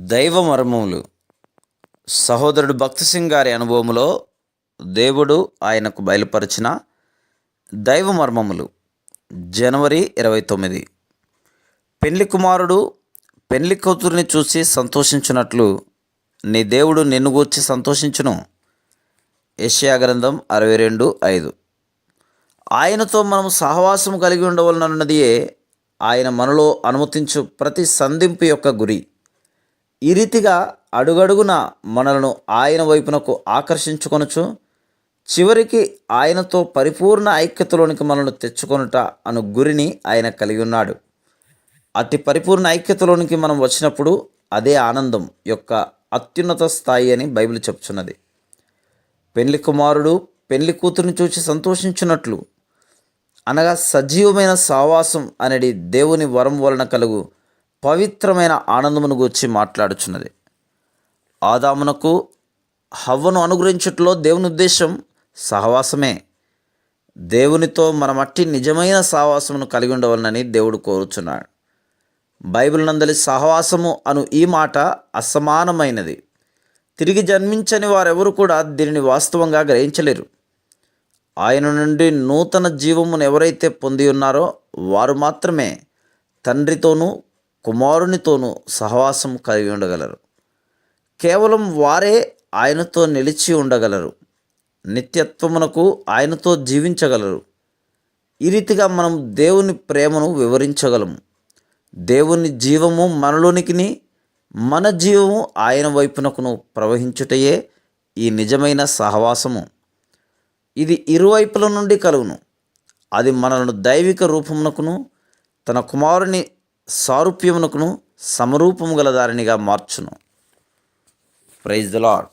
దైవ మర్మములు సహోదరుడు భక్తి సింగ్ గారి అనుభవములో దేవుడు ఆయనకు బయలుపరిచిన దైవ మర్మములు జనవరి ఇరవై తొమ్మిది. పెళ్ళి కుమారుడు పెళ్ళి కూతురిని చూసి సంతోషించినట్లు నీ దేవుడు నిన్ను గూర్చి సంతోషించును. యష్యా గ్రంథం అరవై రెండు ఐదు. ఆయనతో మనం సహవాసం కలిగి ఉండవలనన్నదియే ఆయన మనలో అనుమతించు ప్రతి సంధింపు యొక్క గురి. ఈ రీతిగా అడుగడుగున మనలను ఆయన వైపునకు ఆకర్షించుకొనుచు చివరికి ఆయనతో పరిపూర్ణ ఐక్యతలోనికి మనల్ని తెచ్చుకొనుట అను గురిని ఆయన కలిగి ఉన్నాడు. అతి పరిపూర్ణ ఐక్యతలోనికి మనం వచ్చినప్పుడు అదే ఆనందం యొక్క అత్యున్నత స్థాయి అని బైబిల్ చెప్తున్నది పెళ్ళి కుమారుడు పెళ్ళి కూతురిని చూసి సంతోషించినట్లు అనగా సజీవమైన సావాసం అనేది దేవుని వరం వలన కలుగు పవిత్రమైన ఆనందమును గూర్చి మాట్లాడుచున్నది. ఆదామునకు హవ్వను అనుగ్రహించుట్లో దేవుని ఉద్దేశం సహవాసమే. దేవునితో మన మట్టి నిజమైన సహవాసమును కలిగి ఉండవలనని దేవుడు కోరుచున్నాడు. బైబిల్ నందలి సహవాసము అను ఈ మాట అసమానమైనది. తిరిగి జన్మించని వారెవరు కూడా దీనిని వాస్తవంగా గ్రహించలేరు. ఆయన నుండి నూతన జీవమును ఎవరైతే పొంది ఉన్నారో వారు మాత్రమే తండ్రితోనూ కుమారునితోనూ సహవాసం కలిగి ఉండగలరు. కేవలం వారే ఆయనతో నిలిచి ఉండగలరు. నిత్యత్వమునకు ఆయనతో జీవించగలరు. ఈ రీతిగా మనం దేవుని ప్రేమను వివరించగలము. దేవుని జీవము మనలోనికిని మన జీవము ఆయన వైపునకును ప్రవహించుటయే ఈ నిజమైన సహవాసము. ఇది ఇరువైపుల నుండి కలుగును. అది మనలను దైవిక రూపమునకును తన కుమారుని సారూప్యమునకును సమరూపము గల దారినిగా మార్చును. Praise the Lord